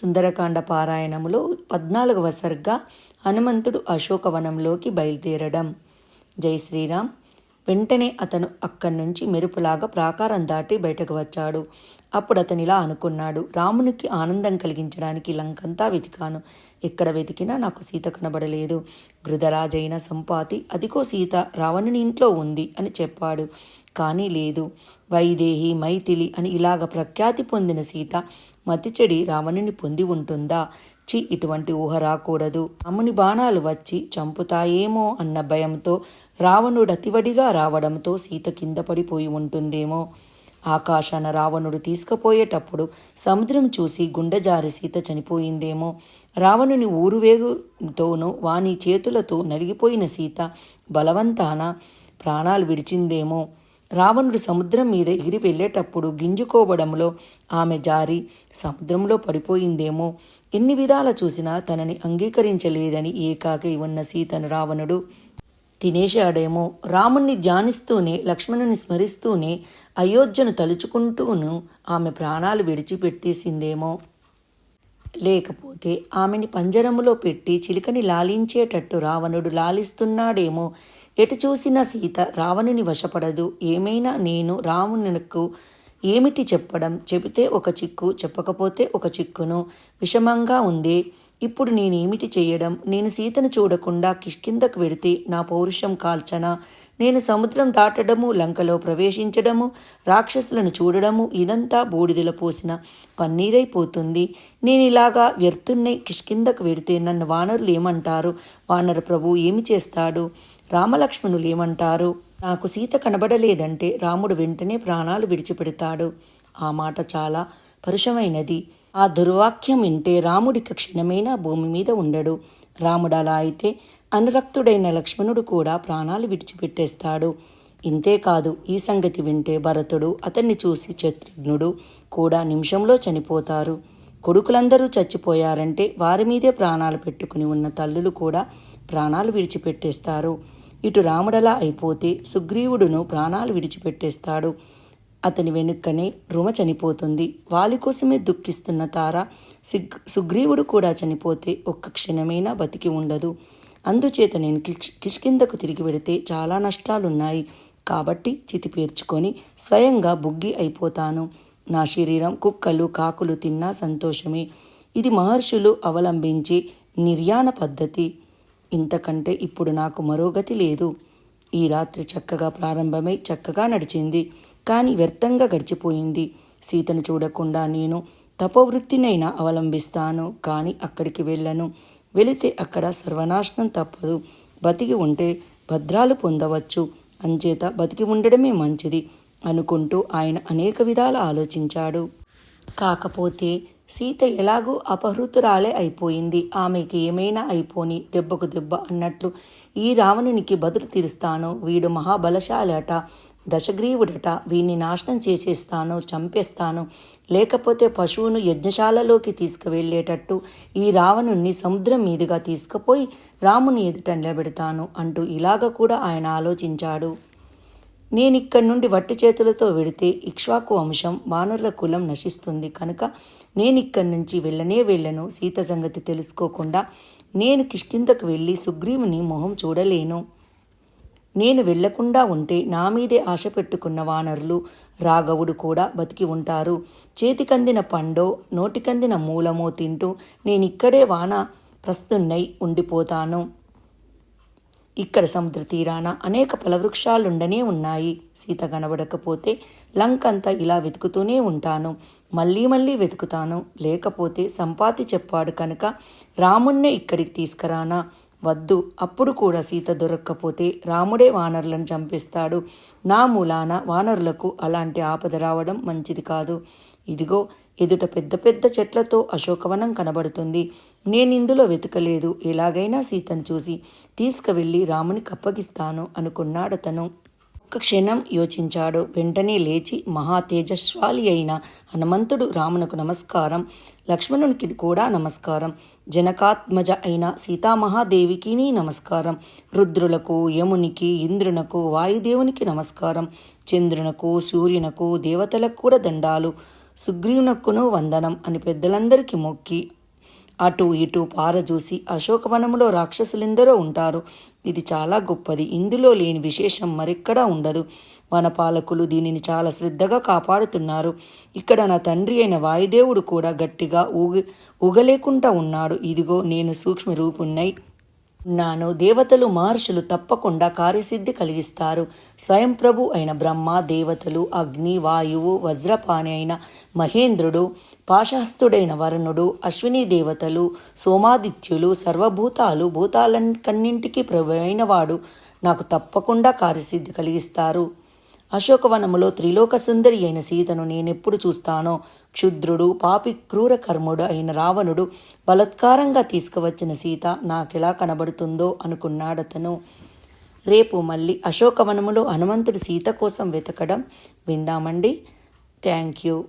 సుందరకాండ పారాయణములో పద్నాలుగవ సర్గ హనుమంతుడు అశోకవనంలోకి బయలుదేరడం. జై శ్రీరామ్. వెంటనే అతను అక్కడి నుంచి మెరుపులాగా ప్రాకారం దాటి బయటకు వచ్చాడు. అప్పుడు అతనిలా అనుకున్నాడు రామునికి ఆనందం కలిగించడానికి లంకంతా వెతికాను. ఎక్కడ వెతికినా నాకు సీత కనబడలేదు. గృధరాజైన సంపాతి అదిగో సీత రావణుని ఇంట్లో ఉంది అని చెప్పాడు. కానీ లేదు. వైదేహి మైథిలి అని ఇలాగ ప్రఖ్యాతి పొందిన సీత మతిచెడి రావణుని పొంది ఉంటుందా? చి ఇటువంటి ఊహ రాకూడదు. రాముని బాణాలు వచ్చి చంపుతాయేమో అన్న భయంతో రావణుడు అతివడిగా రావడంతో సీత కింద పడిపోయి ఉంటుందేమో. ఆకాశాన రావణుడు తీసుకుపోయేటప్పుడు సముద్రం చూసి గుండెజారి సీత చనిపోయిందేమో. రావణుని ఊరువేగుతోనూ వాని చేతులతో నలిగిపోయిన సీత బలవంతాన ప్రాణాలు విడిచిందేమో. రావణుడు సముద్రం మీద ఎగిరి వెళ్ళేటప్పుడు గింజుకోవడంలో ఆమె జారి సముద్రంలో పడిపోయిందేమో. ఎన్ని విధాల చూసినా తనని అంగీకరించలేదని ఏకాకి ఉన్న సీతను రావణుడు తినేశాడేమో. రాముణ్ణి ధ్యానిస్తూనే లక్ష్మణుని స్మరిస్తూనే అయోధ్యను తలుచుకుంటూను ఆమె ప్రాణాలు విడిచిపెట్టేసిందేమో. లేకపోతే ఆమెని పంజరములో పెట్టి చిలుకని లాలించేటట్టు రావణుడు లాలిస్తున్నాడేమో. ఎటు చూసిన సీత రావణుని వశపడదు. ఏమైనా నేను రావణునకు ఏమిటి చెప్పడం? చెబితే ఒక చిక్కు చెప్పకపోతే ఒక చిక్కును. విషమంగా ఉంది. ఇప్పుడు నేనేమిటి చేయడం? నేను సీతను చూడకుండా కిష్కిందకు వెడితే నా పౌరుషం కాల్చనా? నేను సముద్రం దాటడము లంకలో ప్రవేశించడము రాక్షసులను చూడడము ఇదంతా బూడిదల పోసిన పన్నీరైపోతుంది. నేను ఇలాగా వ్యర్థున్నై కిష్కిందకు వెడితే నన్ను వానరులు ఏమంటారు? వానర ప్రభు ఏమి చేస్తాడు? రామలక్ష్మణులు ఏమంటారు? నాకు సీత కనబడలేదంటే రాముడు వెంటనే ప్రాణాలు విడిచిపెడతాడు. ఆ మాట చాలా పరుషమైనది. ఆ దుర్వాక్యం వింటే రాముడికి క్షణమైనా భూమి మీద ఉండడు. రాముడు అలా అయితే అనురక్తుడైన లక్ష్మణుడు కూడా ప్రాణాలు విడిచిపెట్టేస్తాడు. ఇంతేకాదు ఈ సంగతి వింటే భరతుడు అతన్ని చూసి శత్రుఘ్నుడు కూడా నిమిషంలో చనిపోతారు. కొడుకులందరూ చచ్చిపోయారంటే వారి మీదే ప్రాణాలు పెట్టుకుని ఉన్న తల్లులు కూడా ప్రాణాలు విడిచిపెట్టేస్తారు. ఇటు రాముడలా అయిపోతే సుగ్రీవుడును ప్రాణాలు విడిచిపెట్టేస్తాడు. అతని వెనుక్కనే రుమ చనిపోతుంది. వాలి కోసమే దుఃఖిస్తున్న తార సిగ్ సుగ్రీవుడు కూడా చనిపోతే ఒక్క క్షణమైనా బతికి ఉండదు. అందుచేత నేను కిష్ కిష్కిందకు తిరిగి వెడితే చాలా నష్టాలున్నాయి. కాబట్టి చితి పేర్చుకొని స్వయంగా బుగ్గి అయిపోతాను. నా శరీరం కుక్కలు కాకులు తిన్నా సంతోషమే. ఇది మహర్షులు అవలంబించే నిర్యాణ పద్ధతి. ఇంతకంటే ఇప్పుడు నాకు మరో గతి లేదు. ఈ రాత్రి చక్కగా ప్రారంభమై చక్కగా నడిచింది. కానీ వ్యర్థంగా గడిచిపోయింది. సీతను చూడకుండా నేను తపోవృత్తినైనా అవలంబిస్తాను. కానీ అక్కడికి వెళ్ళను. వెళితే అక్కడ సర్వనాశనం తప్పదు. బతికి ఉంటే భద్రాలు పొందవచ్చు. అంచేత బతికి ఉండడమే మంచిది అనుకుంటూ ఆయన అనేక విధాలు ఆలోచించాడు. కాకపోతే సీత ఎలాగూ అపహృతురాలే అయిపోయింది. ఆమెకి ఏమైనా అయిపోని దెబ్బకు దెబ్బ అన్నట్లు ఈ రావణునికి బదులు తీరుస్తాను వీడు మహాబలశాలట దశగ్రీవుడట వీణ్ణి నాశనం చేసేస్తాను చంపేస్తాను లేకపోతే పశువును యజ్ఞశాలలోకి తీసుకువెళ్ళేటట్టు ఈ రావణుణ్ణి సముద్రం మీదుగా తీసుకుపోయి రాముని ఎదుట నిలబెడతాను అంటూ ఇలాగ కూడా ఆయన ఆలోచించాడు. నేనిక్కడి నుండి వట్టి చేతులతో వెడితే ఇక్ష్వాకు వంశం వానరుల కులం నశిస్తుంది కనుక నేనిక్కడి నుంచి వెళ్ళనే వెళ్ళను సీత సంగతి తెలుసుకోకుండా. నేను కిష్కిందకు వెళ్ళి సుగ్రీవుని మొహం చూడలేను. నేను వెళ్ళకుండా ఉంటే నా మీదే ఆశ పెట్టుకున్న వానరులు రాఘవుడు కూడా బతికి ఉంటారు. చేతికందిన పండో నోటికందిన మూలమో తింటూ నేనిక్కడే వాన ప్రస్తున్నై ఉండిపోతాను. ఇక్కడ సముద్ర తీరాన అనేక ఫలవృక్షాలుండనే ఉన్నాయి. సీత కనబడకపోతే లంకంతా ఇలా వెతుకుతూనే ఉంటాను. మళ్ళీ మళ్ళీ వెతుకుతాను. లేకపోతే సంపాతి చెప్పాడు కనుక రాముణ్ణే ఇక్కడికి తీసుకురానా? వద్దు. అప్పుడు కూడా సీత దొరక్కపోతే రాముడే వానరులను చంపేస్తాడు. నా మూలాన వానరులకు అలాంటి ఆపద రావడం మంచిది కాదు. ఇదిగో ఎదుట పెద్ద పెద్ద చెట్లతో అశోకవనం కనబడుతుంది. నేనిందులో వెతకలేదు. ఎలాగైనా సీతను చూసి తీసుకువెళ్ళి రామునికి అప్పగిస్తాను అనుకున్నాడతను ఒక్క క్షణం యోచించాడు. వెంటనే లేచి మహా తేజస్వాలి అయిన హనుమంతుడు రామునకు నమస్కారం. లక్ష్మణునికి కూడా నమస్కారం. జనకాత్మజ అయిన సీతామహాదేవికి నమస్కారం. రుద్రులకు యమునికి ఇంద్రునకు వాయుదేవునికి నమస్కారం. చంద్రునకు సూర్యునకు దేవతలకు కూడా దండాలు. సుగ్రీవునక్కును వందనం అని పెద్దలందరికీ మొక్కి అటు ఇటు పారజూసి అశోకవనములో రాక్షసులెందరో ఉంటారు. ఇది చాలా గొప్పది. ఇందులో లేని విశేషం మరెక్కడా ఉండదు. వనపాలకులు దీనిని చాలా శ్రద్ధగా కాపాడుతున్నారు. ఇక్కడ నా తండ్రి అయిన వాయుదేవుడు కూడా గట్టిగా ఊగి ఊగలేకుండా ఉన్నాడు. ఇదిగో నేను సూక్ష్మ రూపున్నై ఉన్నాను దేవతలు మహర్షులు తప్పకుండా కార్యసిద్ధి కలిగిస్తారు. స్వయం ప్రభు అయిన బ్రహ్మ దేవతలు అగ్ని వాయువు వజ్రపాణి అయిన మహేంద్రుడు పాశాస్తుడైన వరుణుడు అశ్విని దేవతలు సోమాదిత్యులు సర్వభూతాలు భూతాలకన్నింటికి ప్రభు అయినవాడు నాకు తప్పకుండా కార్యసిద్ధి కలిగిస్తారు. అశోకవనములో త్రిలోక సుందరి అయిన సీతను నేనెప్పుడు చూస్తానో? క్షుద్రుడు పాపి క్రూర కర్ముడు అయిన రావణుడు బలత్కారంగా తీసుకువచ్చిన సీత నాకెలా కనబడుతుందో అనుకున్నాడతను రేపు మళ్ళీ అశోకవనములో హనుమంతుడు సీత కోసం వెతకడం విందామండి. Thank you.